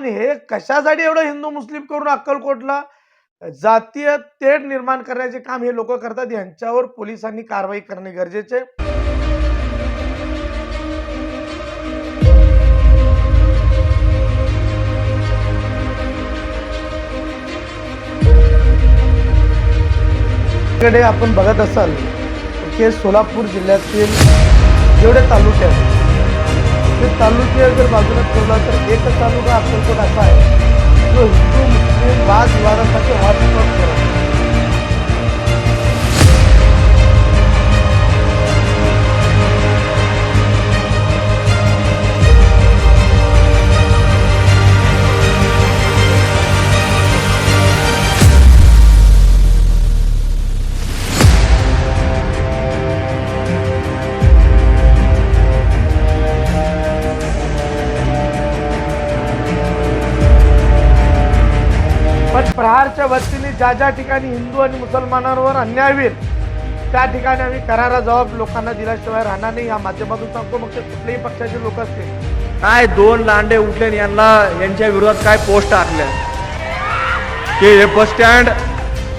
पण हे कशासाठी एवढं हिंदू मुस्लिम करून अक्कलकोटला जातीय तेढ निर्माण करण्याचे काम हे लोक करतात. यांच्यावर पोलिसांनी कारवाई करणे गरजेचे कडे आपण बघत असाल की सोलापूर जिल्ह्यातील जेवढे तालुके आहेत म्हणजे ते तालुके जर बाजूला ठेवला तर एक तालुका अक्कलकोट असा आहे? जो हिंदू मुस्लिम वाद विवादासाठी हॉटस्पॉट करतो आहे. वतीने ज्या ज्या ठिकाणी हिंदू आणि मुसलमानांवर अन्याय होईल त्या ठिकाणी आम्ही करारा जबाब लोकांना दिल्याशिवाय राहणार नाही. या माध्यमातून सांगतो मग ते कुठल्याही पक्षाचे लोक असतील. काय दोन लांडे उठले यांना यांच्या विरोधात काय पोस्ट टाकल्या की हे बस स्टँड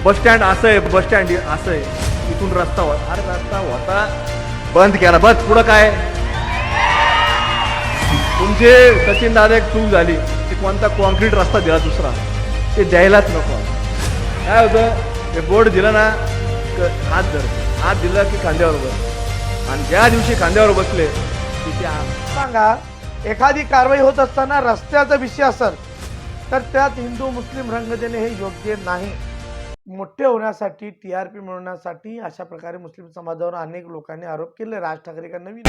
बस स्टँड असं आहे बस स्टँड असं आहे. इथून रस्ता होता अरे रस्ता होता. बंद केला. बस पुढं काय? तुमचे सचिन दादा एक चूक झाली. की कोणता कॉन्क्रीट रस्ता दिला दुसरा? ते द्यायलाच नको. काय होतं ते बोर्ड दिलं ना हात धर. हात दिला की खांद्यावर बस. आणि ज्या दिवशी खांद्यावर बसले की ते सांगा एखादी कारवाई होत असताना रस्त्याचा विषय असेल तर त्यात हिंदू मुस्लिम रंग देणे हे योग्य नाही. मोठे होण्यासाठी टी आर पी मिळवण्यासाठी अशा प्रकारे मुस्लिम समाजावर अनेक लोकांनी आरोप केले. राज ठाकरे नवीन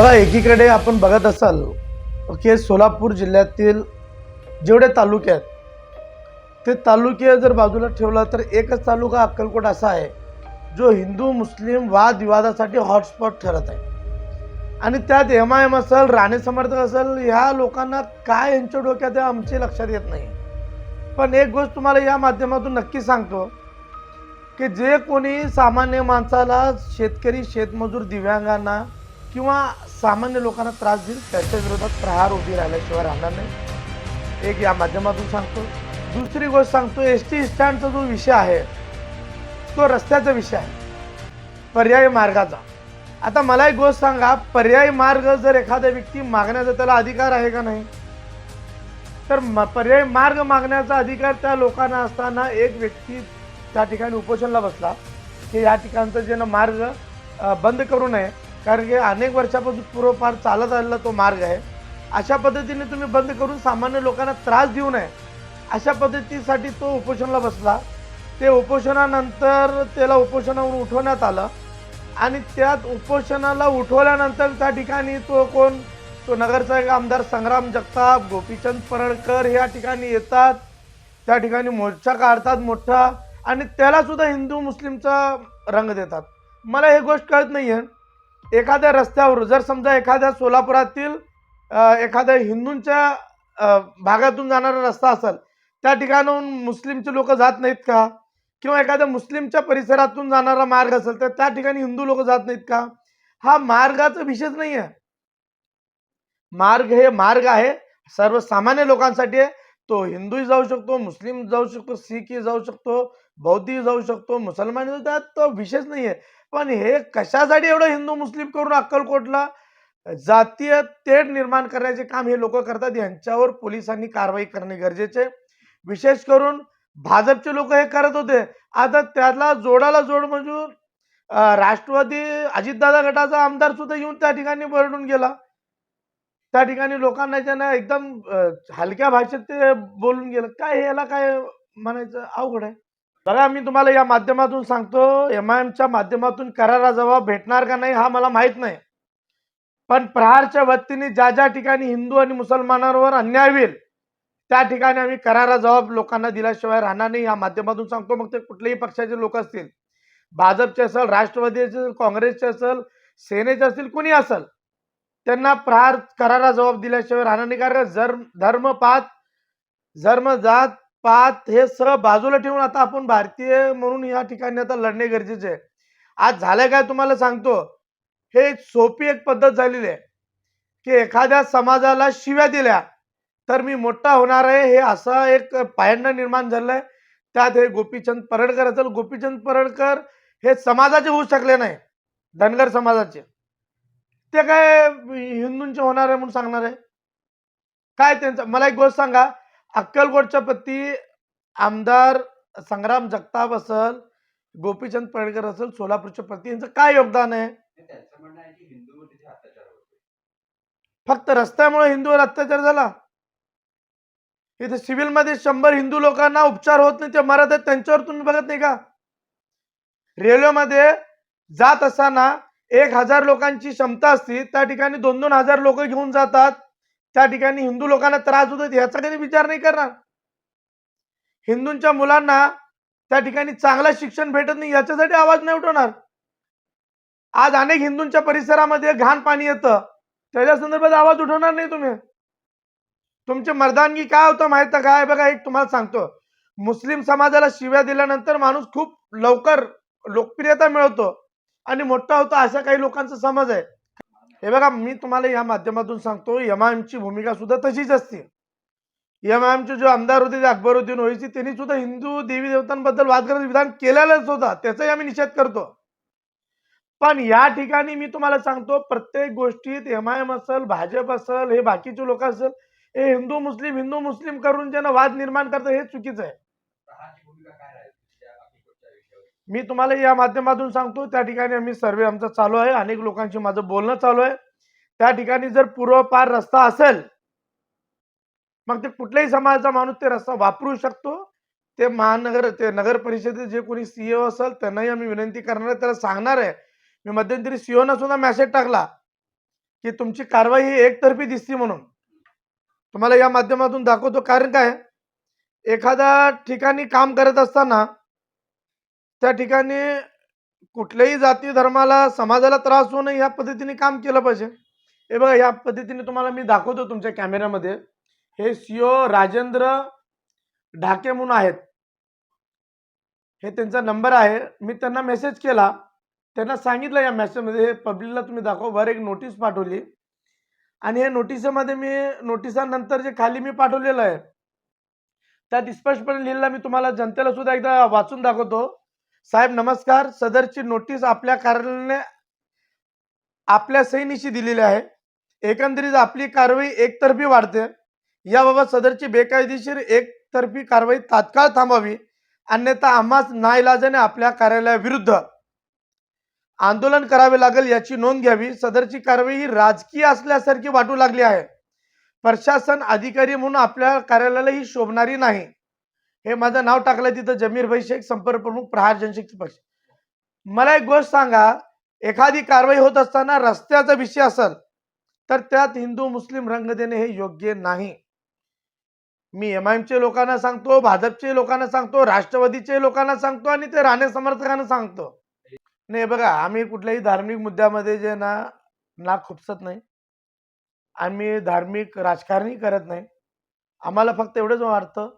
बघा एकीकडे आपण बघत असाल की सोलापूर जिल्ह्यातील जेवढे तालुके आहेत ते तालुके जर बाजूला ठेवला तर एकच तालुका अक्कलकोट असा आहे जो हिंदू मुस्लिम वादविवादासाठी हॉटस्पॉट ठरत आहे. आणि त्यात एम आय एम असेल राणे समर्थक असेल ह्या लोकांना काय यांच्या डोक्यात आहे आमचे लक्षात येत नाही. पण एक गोष्ट तुम्हाला या माध्यमातून नक्की सांगतो की जे कोणी सामान्य माणसाला शेतकरी शेतमजूर दिव्यांगांना किंवा सामान्य लोकांना त्रास देईल त्याच्या विरोधात प्रहार उभी राहिल्याशिवाय राहणार नाही. एक या माध्यमातून सांगतो. दुसरी गोष्ट सांगतो एस टी स्टँडचा जो विषय आहे तो रस्त्याचा विषय आहे. पर्यायी मार्गाचा. आता मला एक गोष्ट सांगा पर्यायी मार्ग जर एखाद्या व्यक्ती मागण्याचा त्याला अधिकार आहे का नाही? तर म- पर्यायी मार्ग मागण्याचा अधिकार त्या लोकांना असताना एक व्यक्ती त्या ठिकाणी उपोषणला बसला की या ठिकाणचं जे ना मार्ग बंद करू नये कारण की अनेक वर्षापासून पूर्वपार चालत आलेला तो मार्ग आहे. अशा पद्धतीने तुम्ही बंद करून सामान्य लोकांना त्रास देऊ नये. अशा पद्धतीसाठी तो उपोषणाला बसला. ते उपोषणानंतर त्याला उपोषणावरून उठवण्यात आलं आणि त्यात उपोषणाला उठवल्यानंतर त्या ठिकाणी तो कोण? तो नगरचा एक आमदार संग्राम जगताप गोपीचंद परळकर ह्या ठिकाणी येतात. त्या ठिकाणी मोर्चा काढतात मोठा आणि त्यालासुद्धा हिंदू मुस्लिमचा रंग देतात. मला हे गोष्ट कळत नाही आहे एखाद्या रस्त्यावर जर समजा एखाद्या सोलापुरातील एखाद्या हिंदूंच्या भागातून जाणारा रस्ता असेल त्या ठिकाणाहून मुस्लिमचे लोक जात नाहीत का? किंवा एखाद्या मुस्लिमच्या परिसरातून जाणारा मार्ग असेल तर त्या ठिकाणी हिंदू लोक जात नाहीत का? हा मार्गाचा विषयच नाही आहे. मार्ग हे मार्ग आहे सर्वसामान्य लोकांसाठी आहे. तो हिंदूही जाऊ शकतो मुस्लिम जाऊ शकतो सिखही जाऊ शकतो बौद्धही जाऊ शकतो मुसलमानही जाऊ त्यात तो विषयच नाही आहे. पण हे कशासाठी एवढं हिंदू मुस्लिम करून अक्कलकोटला जातीय तेढ निर्माण करण्याचे काम हे लोक करतात. यांच्यावर पोलिसांनी कारवाई करणे गरजेचे. विशेष करून भाजपचे लोक हे करत होते. आता त्याला जोडाला जोड म्हणजे राष्ट्रवादी अजितदादा गटाचा आमदार सुद्धा येऊन त्या ठिकाणी बरडून गेला. त्या ठिकाणी लोकांना ज्यांना एकदम हलक्या भाषेत ते बोलून गेलं. काय याला काय म्हणायचं? अवघड आहे. बघा मी तुम्हाला या माध्यमातून सांगतो एम आय एमच्या माध्यमातून करारा जबाब भेटणार का नाही हा मला माहीत नाही. पण प्रहारच्या वतीने ज्या ज्या ठिकाणी हिंदू आणि मुसलमानांवर अन्याय होईल त्या ठिकाणी आम्ही करारा जबाब लोकांना दिल्याशिवाय राहणार नाही या माध्यमातून सांगतो. मग ते कुठल्याही पक्षाचे लोक असतील भाजपचे असेल राष्ट्रवादीचे असेल काँग्रेसचे असेल सेनेचे असतील कुणी असेल त्यांना प्रहार करारा जबाब दिल्याशिवाय राहणार नाही. कारण जर धर्म पात धर्म जात पात हे सगळं बाजूला ठेवून आता आपण भारतीय म्हणून या ठिकाणी आता लढणे गरजेचे आहे. आज झालंय काय तुम्हाला सांगतो? हे सोपी एक पद्धत झालेली आहे की एखाद्या समाजाला शिव्या दिल्या तर मी मोठा होणार आहे हे असं एक पायंडा निर्माण झालंय. त्यात हे गोपीचंद परडकर असेल. गोपीचंद परडकर हे समाजाचे होऊ शकले नाही. धनगर समाजाचे. ते काय हिंदूंचे होणार आहे म्हणून सांगणार आहे? काय त्यांचं? मला एक गोष्ट सांगा. अक्कलकोटच्या पती आमदार संग्राम जगताप असल गोपीचंद पडळकर असेल सोलापूरच्या प्रती यांचं काय योगदान आहे? फक्त रस्त्यामुळे हिंदूवर अत्याचार झाला? इथे सिव्हिलमध्ये शंभर हिंदू लोकांना उपचार होत नाही ते मरत आहेत त्यांच्यावर तुम्ही बघत नाही का? रेल्वेमध्ये जात असताना एक हजार लोकांची क्षमता असती त्या ठिकाणी दोन दोन हजार लोक घेऊन जातात. त्या ठिकाणी हिंदू लोकांना त्रास होतो याचा कधी विचार नाही करणार. हिंदूंच्या मुलांना त्या ठिकाणी चांगलं शिक्षण भेटत नाही याच्यासाठी आवाज नाही उठवणार. आज अनेक हिंदूंच्या परिसरामध्ये घाण पाणी येतं. त्याच्या संदर्भात आवाज उठवणार नाही तुम्ही. तुमची मर्दानगी काय होतं माहीत काय बघा एक तुम्हाला सांगतो. मुस्लिम समाजाला शिव्या दिल्यानंतर माणूस खूप लवकर लोकप्रियता मिळवतो. आणि मोठा होतो अशा काही लोकांचा समज आहे. हे बघा मी तुम्हाला या माध्यमातून सांगतो ची भूमिका सुद्धा तशीच असते. चे जो आमदार होते ते अकबरुद्दीन ओवैसी त्यांनी सुद्धा हिंदू देवी देवतांबद्दल वाद करत विधान केलेलंच होता. त्याचाही आम्ही निषेध करतो. पण या ठिकाणी मी तुम्हाला सांगतो प्रत्येक गोष्टीत एम आय एम असेल भाजप असेल हे बाकीचे लोक असेल हे हिंदू मुस्लिम हिंदू मुस्लिम करून ज्यांना वाद निर्माण करतं हे चुकीचं आहे प्रहारची भूमिका काय राहील त्या अक्कलकोटच्या विषयावर मी तुम्हाला या माध्यमातून सांगतो त्या ठिकाणी आम्ही सर्वे आमचा चालू आहे. अनेक लोकांशी माझं बोलणं चालू आहे. त्या ठिकाणी जर पूर्वपार रस्ता असेल मग ते कुठल्याही समाजाचा माणूस ते रस्ता वापरू शकतो. ते महानगर ते नगर परिषदेचे जे कोणी सीओ असेल त्यांनाही आम्ही विनंती करणार आहे. त्याला सांगणार आहे. मी मध्यंतरी सीओना सुद्धा मेसेज टाकला की तुमची कारवाई ही एकतर्फी दिसती म्हणून. तुम्हाला या माध्यमातून दाखवतो. कारण काय? एखाद्या ठिकाणी काम करत असताना त्या ठिकाणी कुठल्याही जाती धर्माला समाजाला त्रास होऊ नये ह्या पद्धतीने काम केलं पाहिजे. हे बघा या पद्धतीने तुम्हाला मी दाखवतो तुमच्या कॅमेऱ्यामध्ये. हे सीओ राजेंद्र ढाके म्हणून आहेत. हे त्यांचा नंबर आहे. मी त्यांना मेसेज केला. त्यांना सांगितलं या मेसेजमध्ये हे पब्लिकला तुम्ही दाखवा. वर एक नोटीस पाठवली. आणि हे नोटीसमध्ये मी नोटिसानंतर जे खाली मी पाठवलेलं आहे त्यात स्पष्टपणे लिहिलेलं मी तुम्हाला जनतेला सुद्धा एकदा वाचून दाखवतो. साहेब नमस्कार. सदरची नोटीस आपल्या कार्यालयाने आपल्या सैनिशी दिलेली आहे. एकंदरीत आपली कारवाई एकतर्फी वाढते. याबाबत सदरची बेकायदेशीर एकतर्फी कारवाई तात्काळ थांबावी. अन्यथा आम्हास नाईलाजाने आपल्या कार्यालयाविरुद्ध आंदोलन करावे लागेल याची नोंद घ्यावी. सदरची कारवाई ही राजकीय असल्यासारखी वाटू लागली आहे. प्रशासन अधिकारी म्हणून आपल्या कार्यालयाला ही शोभणारी नाही. हे माझं नाव टाकलं तिथं जमीर भाई शेख संपर्क प्रमुख प्रहार जनशक्ती पक्ष. मला एक गोष्ट सांगा एखादी कारवाई होत असताना रस्त्याचा विषय असेल तर त्यात हिंदू मुस्लिम रंग देणे हे योग्य नाही. मी एम आय चे लोकांना सांगतो भाजपचे लोकांना सांगतो राष्ट्रवादीचे लोकांना सांगतो आणि ते राणे समर्थकांना सांगतो. नाही बघा आम्ही कुठल्याही धार्मिक मुद्द्यामध्ये जे ना ना खुपसत नाही. आम्ही धार्मिक राजकारणी करत नाही. आम्हाला फक्त एवढंच वाटतं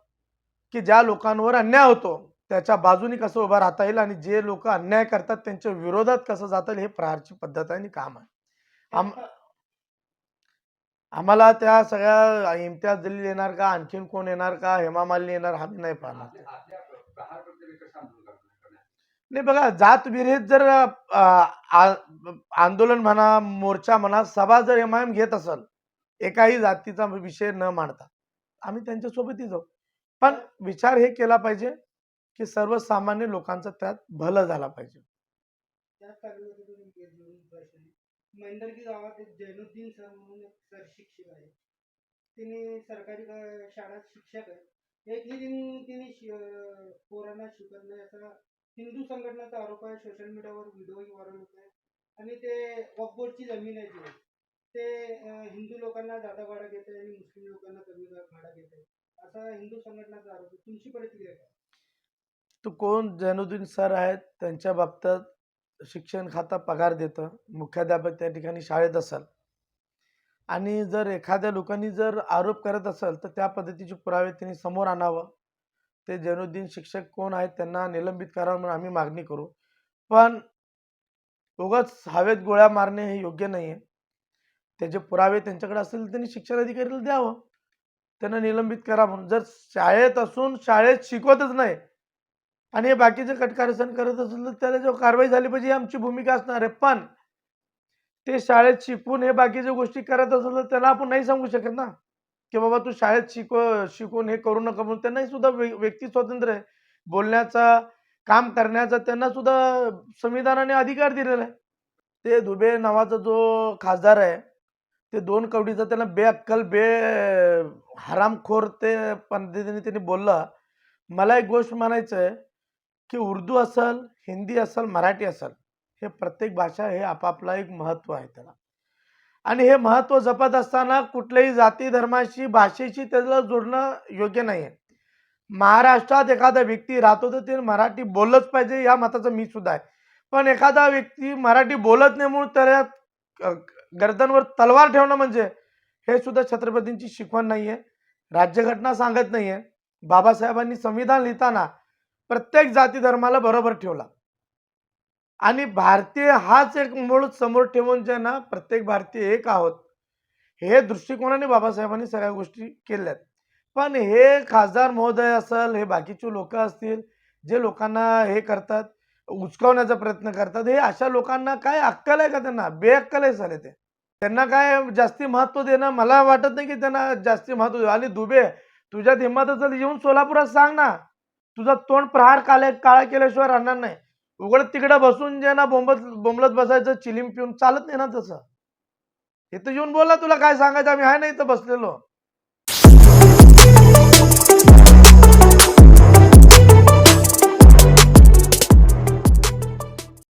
की ज्या लोकांवर अन्याय होतो त्याच्या बाजूनी कसं उभं राहता येईल आणि जे लोक अन्याय करतात त्यांच्या विरोधात कसं जाता येईल हे प्रहारची पद्धत आहे आणि काम आहे. आम आम्हाला त्या सगळ्या इम्तियाज दलील येणार का? आणखीन कोण येणार का? हेमा मालिनी येणार? हा नाही पाहणार. नाही बघा जात विरहित जर आंदोलन म्हणा मोर्चा म्हणा सभा जर एम आय एम घेत असेल एकाही जातीचा विषय न मांडता आम्ही त्यांच्यासोबतही जाऊ. पण विचार हे केला पाहिजे की सर्वसामान्य लोकांचं त्यात भलं झाला पाहिजे. त्याच गावात एक जैनुद्दीन सर म्हणून सर शिक्षक आहे तिने सरकारी शाळेत शिक्षक आहे एक दिन तिने पोरांना शिकत नाही. असा हिंदू संघटनेचा आरोप आहे. सोशल मीडियावर व्हिडिओही व्हायरल होत आहे आणि ते वकबोर्डची जमीन आहे जी ते हिंदू लोकांना जादा भाडा घेत आहे आणि मुस्लिम लोकांना कमी भाडा घेत आहे. असा हिंदू आरोप तुमची प्रतिक्रिया काय? तो कोण? जैनुद्दीन सर आहेत. त्यांच्या बाबतीत शिक्षण खातं पगार देतं. मुख्याध्यापक त्या ठिकाणी शाळेत असाल. आणि जर एखाद्या लोकांनी जर आरोप करत असेल तर त्या पद्धतीचे पुरावे त्यांनी समोर आणावं. ते जैनुद्दीन शिक्षक कोण आहेत त्यांना निलंबित करावं म्हणून आम्ही मागणी करू. पण उगाच हवेत गोळ्या मारणे हे योग्य नाही आहे त्याचे पुरावे त्यांच्याकडे असतील त्यांनी शिक्षण अधिकाऱ्याला द्यावं. त्यांना निलंबित करा म्हणून. जर शाळेत असून शाळेत शिकवतच नाही आणि हे बाकीचे कटकारसन करत असेल तर त्याला जेव्हा कारवाई झाली पाहिजे ही आमची भूमिका असणार आहे. पण ते शाळेत शिकून हे बाकीच्या गोष्टी करत असेल तर त्याला आपण नाही सांगू शकत ना. की बाबा तू शाळेत शिकव शिकून हे करू नका म्हणून. त्यांनाही सुद्धा व्य- व्यक्ती स्वातंत्र्य आहे. बोलण्याचा काम करण्याचा त्यांना सुद्धा संविधानाने अधिकार दिलेला आहे. ते दुबे नावाचा जो खासदार आहे ते दोन कवडीचा त्यांना बेअक्कल बे हरामखोर ते पद्धतीने त्यांनी बोलला. मला एक गोष्ट म्हणायचं आहे की उर्दू असेल हिंदी असेल मराठी असेल हे प्रत्येक भाषा हे आपापला एक महत्त्व आहे त्याला. आणि हे महत्त्व जपत असताना कुठल्याही जाती धर्माशी भाषेशी त्याला जोडणं योग्य नाही आहे महाराष्ट्रात एखादा व्यक्ती राहतो तर ते मराठी बोललंच पाहिजे या मताचं मी सुद्धा आहे. पण एखादा व्यक्ती मराठी बोलत नाही म्हणून त्याला गर्दनवर तलवार ठेवणं म्हणजे हे सुद्धा छत्रपतींची शिकवण नाही आहे राज्यघटना सांगत नाही आहे बाबासाहेबांनी संविधान लिहिताना प्रत्येक जाती धर्माला बरोबर ठेवला. आणि भारतीय हाच एक मूळ समोर ठेवून जे ना प्रत्येक भारतीय एक आहोत हे दृष्टिकोनाने बाबासाहेबांनी सगळ्या गोष्टी केल्यात. पण हे खासदार महोदय असेल हे बाकीचे लोक असतील जे लोकांना हे करतात उचकावण्याचा प्रयत्न करतात हे अशा लोकांना काय अक्कल आहे का त्यांना? बेअक्कल आहे झाले ते त्यांना काय जास्ती महत्त्व देणं? मला वाटत नाही की त्यांना जास्ती महत्त्व देऊ आणि दुबे तुझ्यात हिंमत असेल येऊन सोलापुरात सांग ना. तुझा तोंड प्रहार काळे काळा केल्याशिवाय राहणार नाही. उघड तिकडं बसून जे ना बोंबत बोंबलत बसायचं चिलीम पिऊन चालत नाही ना तसं. इथं येऊन बोला तुला काय सांगायचं? आम्ही आहे ना इथं बसलेलो.